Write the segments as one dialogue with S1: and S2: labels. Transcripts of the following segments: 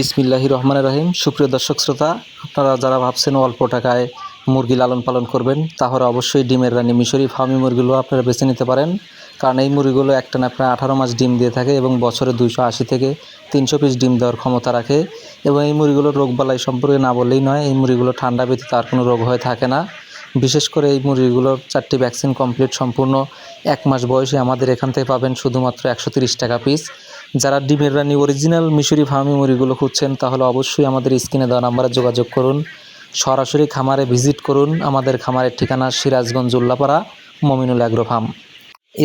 S1: বিসমিল্লাহি রহমানের রহিম। সুপ্রিয় দর্শক শ্রোতা, আপনারা যারা ভাবছেন অল্প টাকায় মুরগি লালন পালন করবেন, তাহলে অবশ্যই ডিমের রানী মিশরি ফার্মি মুরগিগুলো আপনারা বেছে নিতে পারেন। কারণ এই মুরগিগুলো একটা না প্রায় আঠারো মাস ডিম দিয়ে থাকে এবং বছরে দুইশো আশি থেকে তিনশো পিস ডিম দেওয়ার ক্ষমতা রাখে। এবং এই মুরগিগুলোর রোগবালাই সম্পর্কে না বললেই নয়, এই মুরগিগুলো ঠান্ডা ব্যতীত আর কোনো রোগ হয়ে থাকে না। বিশেষ করে এই মুরগিগুলোর চারটি ভ্যাকসিন কমপ্লিট সম্পূর্ণ এক মাস বয়সে আমাদের এখান থেকে পাবেন শুধুমাত্র একশো টাকা পিস। যারা ডিমের রানী অরিজিনাল মিশরি ফার্মি মুরগিগুলো খুঁজছেন, তাহলে অবশ্যই আমাদের স্ক্রিনে দেওয়া নাম্বারে যোগাযোগ করুন। সরাসরি খামারে ভিজিট করুন আমাদের খামারের ঠিকানা সিরাজগঞ্জ উল্লাপাড়া, মমিনুল অ্যাগ্রো ফার্ম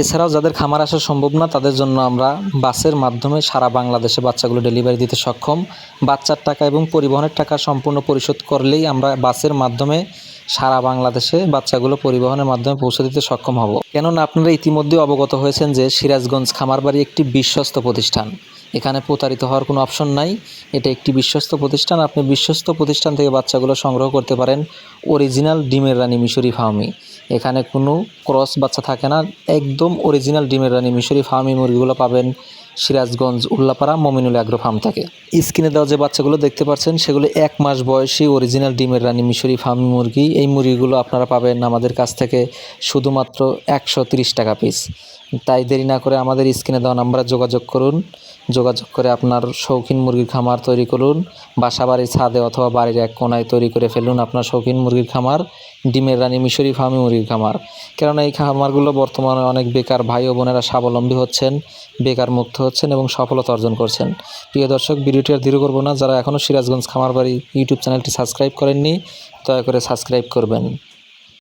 S1: এছাড়াও যাদের খামার আসা সম্ভব না, তাদের জন্য আমরা বাসের মাধ্যমে সারা বাংলাদেশে বাচ্চাগুলো ডেলিভারি দিতে সক্ষম। বাচ্চার টাকা এবং পরিবহনের টাকা সম্পূর্ণ পরিশোধ করলেই আমরা বাসের মাধ্যমে সারা বাংলাদেশে বাচ্চাগুলো পরিবহনের মাধ্যমে পৌঁছে দিতে সক্ষম হব। কেননা আপনারা ইতিমধ্যে অবগত হয়েছেন যে সিরাজগঞ্জ খামারবাড়ি একটি বিশ্বস্ত প্রতিষ্ঠান। এখানে প্রতারিত হওয়ার কোনো অপশন নাই। এটা একটি বিশ্বস্ত প্রতিষ্ঠান। আপনি বিশ্বস্ত প্রতিষ্ঠান থেকে বাচ্চাগুলো সংগ্রহ করতে পারেন অরিজিনাল ডিমের রানী মিশরি ফার্মি এখানে কোনো ক্রস বাচ্চা থাকে না। একদম অরিজিনাল ডিমের রানী মিশরি ফার্মি মুরগিগুলো পাবেন। সিরাজগঞ্জ উল্লাপাড়া মমিনুল অ্যাগ্রো ফার্ম থেকে। স্ক্রিনে দেওয়া যে বাচ্চাগুলো দেখতে পাচ্ছেন, সেগুলো এক মাস বয়সী অরিজিনাল ডিমের রানী মিশরি ফার্ম মুরগি। এই মুরগিগুলো আপনারা পাবেন আমাদের কাছ থেকে শুধুমাত্র একশো টাকা পিস তাই দেরি না করে আমাদের স্ক্রিনে দেওয়া নাম্বারে যোগাযোগ করুন। যোগাযোগ করে আপনার শৌখিন মুরগির খামার তৈরি করুন। বাসা বাড়ির ছাদে অথবা বাড়ির এক কোনায় তৈরি করে ফেলুন আপনার শৌখিন মুরগির খামার, ডিমের রানী মিশরি ফার্মি মুরগির খামার। কেননা এই খামারগুলো বর্তমানে অনেক বেকার ভাই ও বোনেরা স্বাবলম্বী হচ্ছেন, বেকার মুক্ত হচ্ছেন এবং সফলতা অর্জন করছেন। প্রিয় দর্শক, ভিডিওটি আর দৃঢ় করব না। যারা এখনও সিরাজগঞ্জ খামার বাড়ি ইউটিউব চ্যানেলটি সাবস্ক্রাইব করেননি, দয়া করে সাবস্ক্রাইব করবেন।